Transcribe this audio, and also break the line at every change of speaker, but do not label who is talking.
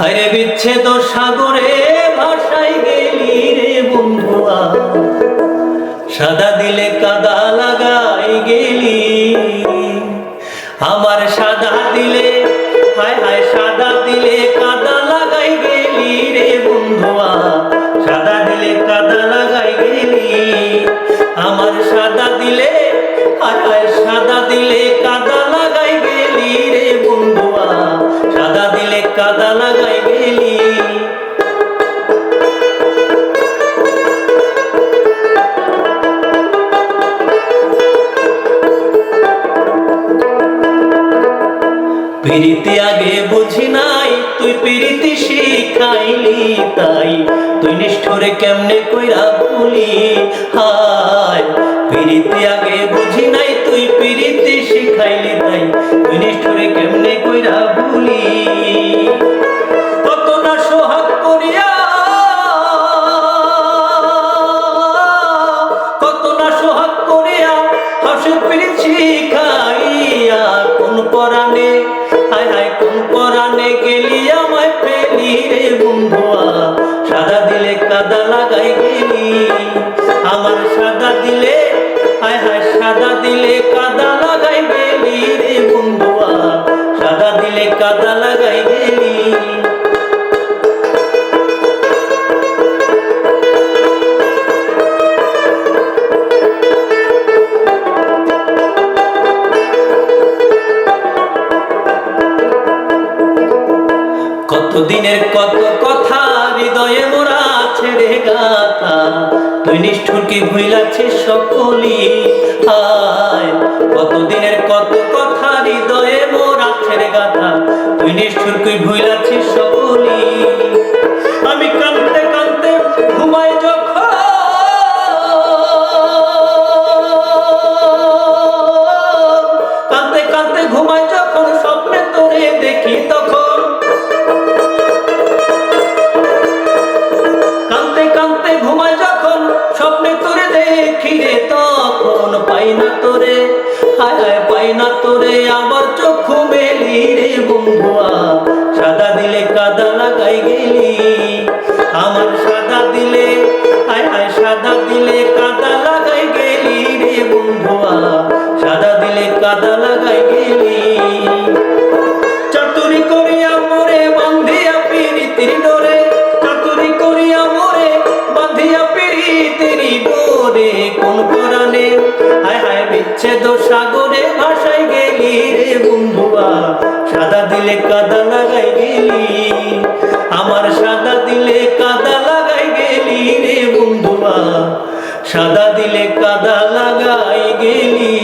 হায়রে বিচ্ছেদ সাগরে ভাসাই গেলি রে বন্ধুয়া। সাদা দিলে কাদা লাগাই গেলি। আমার পিরিতি আগে বুঝি নাই, তুই পিরিতি শিখাইলি তাই। তুই নিষ্ঠুরে কেমনে কইরা ভুলি হায়। পিরিতি আগে বুঝি নাই, তুই পিরিতি শিখাইলি তাই। তুই নিষ্ঠুরে কেমনে কইরা ভুলি কত না সোহাগ করিয়া, কত না সোহাগ করিয়া, হাসির পিড়ি পরাণে গেলি আমায় পেলি রে বন্ধুয়া। সাদা দিলে কাদা লাগাই গেলি। আমার সাদা দিলে, হায় হায়, সাদা দিলে কাদা কতদিনের কত কথা হৃদয়ে মোরা ছেড়ে গাথা তুই নিষ্ঠুর কি ভুলাছে সকলি? হায় কতদিনের কত কথা হৃদয়ে মোরা ছেড়ে গাথা তুই নিষ্ঠুর কি ভুলাছে সকলি? কাঁদতে যখন স্বপ্নে তোরে দেখি রে, তখন পাই না তোরে, হায় পাই না তোরে, আবার মেলি রে বন্ধুয়া। সাদা দিলে কাদা লাগাই গেলি, আমার সাদা দিলে, হায় হায় সাদা দিলে কাদা লাগাই গেলি রে বন্ধুয়া। সাদা দিলে কাদা লাগাই গেলি। চাতুরি করিয়া মোরে বান্ধিয়া পিরিতির ডোরে কোন কোরআনে হায় হায় বিচ্ছেদ সাগরে ভাসাই গেলি রে বন্ধুয়া। সাদা দিলে কাদা লাগাই গেলি। আমার সাদা দিলে কাদা লাগাই গেলি রে বন্ধুয়া। সাদা দিলে কাদা লাগাই গেলি।